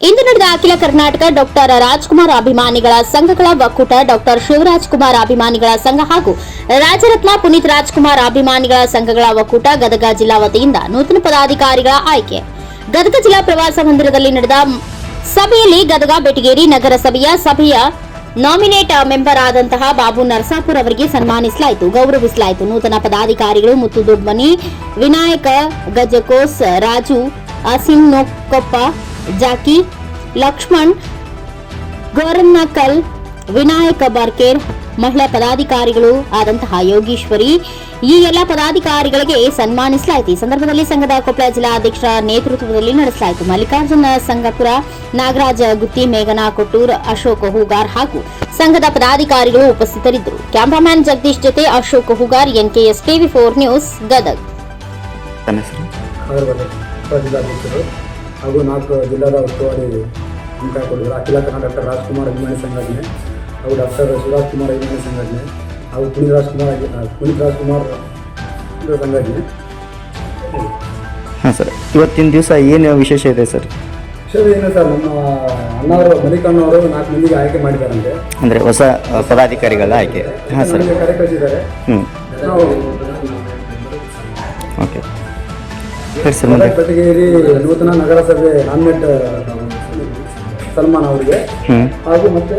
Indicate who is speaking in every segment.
Speaker 1: ಇಂದು ನಡೆದ ಅಖಿಲ ಕರ್ನಾಟಕ ಡಾಕ್ಟರ್ ರಾಜ್ಕುಮಾರ್ ಅಭಿಮಾನಿಗಳ ಸಂಘಗಳ ಒಕ್ಕೂಟ ಡಾಕ್ಟರ್ ಶಿವರಾಜ್ ಕುಮಾರ್ ಅಭಿಮಾನಿಗಳ ಸಂಘ ಹಾಗೂ ರಾಜರತ್ನ ಪುನೀತ್ ರಾಜ್ಕುಮಾರ್ ಅಭಿಮಾನಿಗಳ ಸಂಘಗಳ ಒಕ್ಕೂಟ ಗದಗ ಜಿಲ್ಲಾ ವತಿಯಿಂದ ನೂತನ ಪದಾಧಿಕಾರಿಗಳ ಆಯ್ಕೆ. ಗದಗ ಜಿಲ್ಲಾ ಪ್ರವಾಸ ಮಂದಿರದಲ್ಲಿ ನಡೆದ ಸಭೆಯಲ್ಲಿ ಗದಗ ಬೆಟಗೇರಿ ನಗರಸಭೆಯ ಸಭೆಯ ನಾಮಿನೇಟ್ ಮೆಂಬರ್ ಆದಂತಹ ಬಾಬು ನರಸಾಪುರ್ ಅವರಿಗೆ ಸನ್ಮಾನಿಸಲಾಯಿತು, ಗೌರವಿಸಲಾಯಿತು. ನೂತನ ಪದಾಧಿಕಾರಿಗಳು ಮುತ್ತು ದೊಡ್ಮನಿ, ವಿನಾಯಕ, ಗಜಕೋಸ್, ರಾಜು ಅಸಿನ್ ನೊಕ್ಕೊಪ್ಪ ಜಾಕಿ ಲಕ್ಷ್ಮಣ್ ಗೋರನ್ನಕಲ್ ವಿನಾಯಕ ಬಾರ್ಕೇರ್ ಮಹಿಳಾ ಪದಾಧಿಕಾರಿಗಳು ಆದಂತಹ ಯೋಗೀಶ್ವರಿ. ಈ ಎಲ್ಲ ಪದಾಧಿಕಾರಿಗಳಿಗೆ ಸನ್ಮಾನಿಸಲಾಯಿತು. ಈ ಸಂದರ್ಭದಲ್ಲಿ ಸಂಘದ ಕೊಪ್ಪಳ ಜಿಲ್ಲಾ ಅಧ್ಯಕ್ಷರ ನೇತೃತ್ವದಲ್ಲಿ ನಡೆಸಲಾಯಿತು. ಮಲ್ಲಿಕಾರ್ಜುನ ಸಂಗಪುರ ನಾಗರಾಜ ಗುತ್ತಿ ಮೇಘನಾ ಕೊಟ್ಟೂರ್ ಅಶೋಕ್ ಹೂಗಾರ್ ಹಾಗೂ ಸಂಘದ ಪದಾಧಿಕಾರಿಗಳು ಉಪಸ್ಥಿತರಿದ್ದರು. ಕ್ಯಾಮರಾಮ್ಯಾನ್ ಜಗದೀಶ್ ಜೊತೆ Ashok Hoogar NKS TV four news Gadag.
Speaker 2: ಹಾಗೂ ನಾಲ್ಕು ಜಿಲ್ಲಾದ ಉಸ್ತುವಾರಿ ಕೊಟ್ಟಿದ್ದಾರೆ. ಅಖಿಲ ಕರ್ನಾಟಕ ರಾಜ್ಕುಮಾರ್ ಅಭಿಮಾನಿ ಸಂಘಟನೆ ಹಾಗೂ ಡಾಕ್ಟರ್ ಶಿವರಾಜ್ ಕುಮಾರ್ ಅಭಿಮಾನಿ ಸಂಘಟನೆ ಹಾಗೂ ಪುನೀತ್ ರಾಜ್ಕುಮಾರ್ ಪುನೀತ್ ರಾಜ್ಕುಮಾರ್ ಸಂಘಟನೆ.
Speaker 3: ಹಾಂ ಸರ್ ಇವತ್ತಿನ ದಿವಸ ಏನು ವಿಶೇಷ ಇದೆ ಸರ್?
Speaker 2: ವಿಷಯ ಏನು ಸರ್ ನಮ್ಮ ಅಣ್ಣವರು ಮಲ್ಲಿಕಣ್ಣವರು ನಾಲ್ಕು ಮಂದಿಗೆ ಆಯ್ಕೆ ಮಾಡಿದ್ದಾರಂತೆ.
Speaker 3: ಅಂದರೆ ಹೊಸ ಪದಾಧಿಕಾರಿಗಳ ಆಯ್ಕೆ. ಹಾಂ ಸರ್.
Speaker 2: ಕರೆ ಕಳಿಸಿದ್ದಾರೆ
Speaker 3: ಹ್ಞೂ
Speaker 2: ನಾವು
Speaker 3: ಹೇಳಿ ಸರ್ ಮುಂದೆ
Speaker 2: ಬೆಟಗೇರಿ ನೂತನ ನಗರಸಭೆ ನಾಮಿನೇಟ್ ಸಲ್ಮಾನ್ ಅವರಿಗೆ. ಹಾಗೂ ಮತ್ತೆ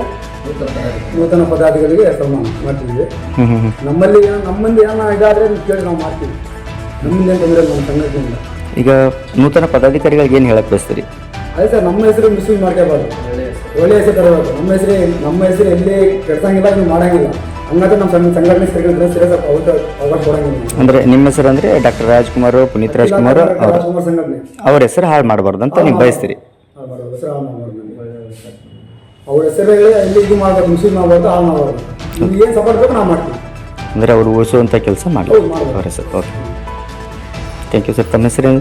Speaker 2: ನೂತನ ಪದಾಧಿಕಾರಿಗೆ ಸನ್ಮಾನ ಮಾಡ್ತಿದ್ವಿ. ನಮ್ಮಲ್ಲಿ ಏನೋ ನಮ್ಮಲ್ಲಿ ಏನೋ ಇದಾದ್ರೆ ಕೇಳಿ ನಾವು ಮಾಡ್ತೀವಿ. ನಮ್ಮಿಂದ ಏನು ತೊಂದರೆ ನಮ್ಮ ಸಂಘಟನೆಯಿಂದ
Speaker 3: ಈಗ ನೂತನ ಪದಾಧಿಕಾರಿಗಳಿಗೆ ಏನು ಹೇಳಕ್ಕೆ ಬಯಸ್ತೀರಿ?
Speaker 2: ಅದೇ ಸರ್ ನಮ್ಮ ಹೆಸರು ಮಿಸ್ಯೂಸ್ ಮಾಡ್ಕೋಬಾರ್ದು ಒಳ್ಳೆ ಹೆಸರು ತರಬೇಕು. ನಮ್ಮ ಹೆಸರು ನಮ್ಮ ಹೆಸರು ಎಲ್ಲಿ ಕೆಡ್ಸಂಗಿಲ್ಲ ನೀವು ಮಾಡಂಗಿಲ್ಲ. ಹಂಗಂತ ನಮ್ಮ ಸಂಘ ಸಂಘಟನೆ ಸೇರಿದ್ರೆ ಸೀರಿಯಸ್ ಅವಕಾಶ ಕೊಡಂಗಿಲ್ಲ.
Speaker 3: ಅಂದ್ರೆ ನಿಮ್ಮ ಹೆಸರು ಅಂದರೆ ಡಾಕ್ಟರ್ ರಾಜ್ಕುಮಾರ್ ಪುನೀತ್ ರಾಜ್ಕುಮಾರ್ ಅವರ.
Speaker 2: ರಾಜ್ಕುಮಾರ್ ಸಂಘಟನೆ.
Speaker 3: ಅವ್ರ ಹೆಸರು ಹಾಳು ಮಾಡಬಾರ್ದು ಅಂತ ನೀವು ಬಯಸ್ತೀರಿ.
Speaker 2: ಅವ್ರ ಹೆಸರು ಎಲ್ಲಿ ಇದು ಮಾಡ್ಬಾರ್ದು ಮಿಸ್ಯೂಸ್ ಮಾಡಬಾರ್ದು ಹಾಳು ಮಾಡಬಾರ್ದು. ನಿಮ್ಗೆ ಏನು ಸಪೋರ್ಟ್ ಬೇಕು ನಾವು ಮಾಡ್ತೀವಿ.
Speaker 3: ಅಂದರೆ ಅವರು ಉಳಿಸುವಂಥ ಕೆಲಸ ಮಾಡಿ.
Speaker 2: ಸರ್.
Speaker 3: ಅವ್ರ ಹೆಸರು. ಓಕೆ ಥ್ಯಾಂಕ್ ಯು ಸರ್ ತಮ್ಮ ಹೆಸರು